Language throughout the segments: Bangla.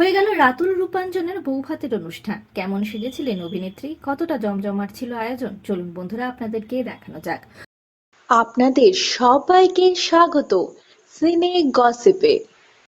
হয়ে গেল রাতুল রূপাঞ্জনের বৌভাতের অনুষ্ঠান। কেমন সেজেছিলেন অভিনেত্রী? কতটা জমজমাট ছিল আয়োজন? চলুন বন্ধুরা, আপনাদেরকে দেখানো যাক। আপনাদের সবাইকে স্বাগত। সিনে গসিপে।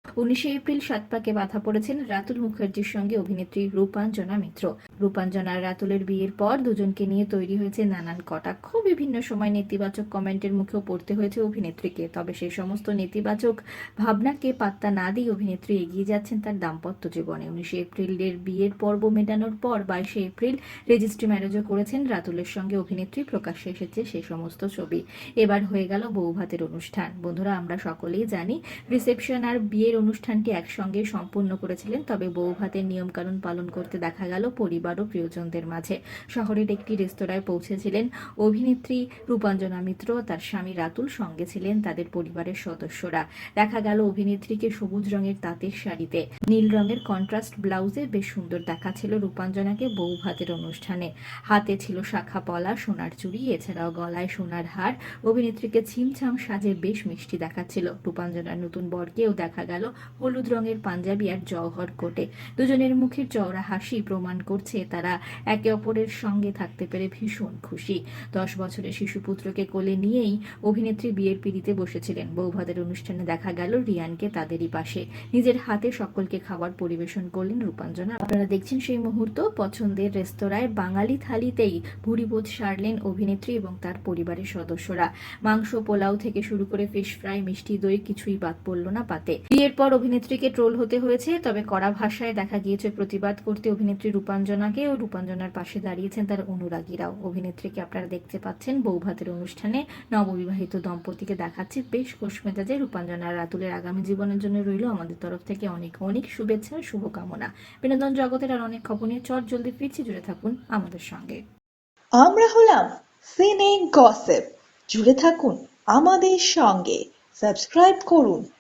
উনিশে এপ্রিল সাতপাকে বাধা পড়েছেন রাতুল মুখার্জির সঙ্গে অভিনেত্রী রূপাঞ্জনা মিত্র। রূপাঞ্জনা রাতুলের বিয়ের পর দুজনকে নিয়ে তৈরি হয়েছে নানান কটাক্ষ, বিভিন্ন সময় নেতিবাচক কমেন্টের মুখেও পড়তে হয়েছে অভিনেত্রীকে। তবে সেই সমস্ত নেতিবাচক ভাবনাকে পাত্তা না দিয়ে অভিনেত্রী এগিয়ে যাচ্ছেন তার দাম্পত্য জীবনে। উনিশে এপ্রিলের বিয়ের পর্ব মেটানোর পর বাইশে এপ্রিল রেজিস্ট্রি ম্যারেজও করেছেন রাতুলের সঙ্গে অভিনেত্রী প্রকাশ্যে এসেছে সেই সমস্ত ছবি। এবার হয়ে গেল বৌভাতের অনুষ্ঠান। বন্ধুরা, আমরা সকলেই জানি রিসেপশন আর বিয়ের অনুষ্ঠানটি একসঙ্গে সম্পূর্ণ করেছিলেন, তবে বৌভাতের নিয়মকানুন পালন করতে দেখা গেল পরিবার ও প্রিয়জনদের মাঝে। শহরের একটি রেস্তোরাঁয় পৌঁছেছিলেন অভিনেত্রী রূপাঞ্জনা মিত্র তার স্বামী রাতুল, সঙ্গে ছিলেন তাদের পরিবারের সদস্যরা। দেখা গেল অভিনেত্রীকে সবুজ রঙের তাঁতের শাড়িতে। নীল রঙের কন্ট্রাস্ট ব্লাউজে বেশ সুন্দর দেখাচ্ছিল রূপাঞ্জনাকে বৌভাতের অনুষ্ঠানে। হাতে ছিল শাখা পলা, সোনার চুড়ি, এছাড়াও গলায় সোনার হার। অভিনেত্রীকে ছিমছাম সাজে বেশ মিষ্টি দেখাচ্ছিল। রূপাঞ্জনার নতুন বরকেও দেখা গেল হলুদ রঙের পাঞ্জাবি আর জওহর কোটে। দুজনের মুখের চওড়া হাসি প্রমাণ করছে তারা একে অপরের সঙ্গে থাকতে পেরে ভীষণ খুশি। দশ বছরের শিশুপুত্রকে কোলে নিয়েই অভিনেত্রী বিয়ের পিড়িতে বসেছিলেন। বৌভাতের অনুষ্ঠানে দেখা গেল রিয়ানকে তাদেরই পাশে। নিজের হাতে সকলকে খাবার পরিবেশন করলেন রূপাঞ্জনা। আপনারা দেখছেন সেই মুহূর্ত। পছন্দের রেস্তোরাঁয় বাঙালি থালিতেই ভুরিবোধ সারলেন অভিনেত্রী এবং তার পরিবারের সদস্যরা। মাংস পোলাও থেকে শুরু করে ফিশ ফ্রাই মিষ্টি দই কিছুই বাদ পড়ল না পাতে। বিয়ের পর অভিনেত্রীকে ট্রোল হতে হয়েছে, তবে কড়া ভাষায় দেখা গিয়েছে প্রতিবাদ করতে অভিনেত্রী রূপাঞ্জনাকে ও রূপাঞ্জনার পাশে দাঁড়িয়েছেন তার অনুরাগীরাও। অভিনেত্রীকে আপনারা দেখতে পাচ্ছেন বৌভাতের অনুষ্ঠানে নববিবাহিত দম্পতিকে দেখাচ্ছে বেশ খোশ মেজাজে রূপাঞ্জনা রাতুলের আগামী জীবনের জন্য রইল আমাদের তরফ থেকে অনেক অনেক শুভেচ্ছা আর শুভকামনা। বিনোদন জগতের আর অনেক খবর নিয়ে চট জলদি ফিরছি, জুড়ে থাকুন আমাদের সঙ্গে। আমরা হলাম সিনে গসেপ। জুড়ে থাকুন আমাদের সঙ্গে। সাবস্ক্রাইব করুন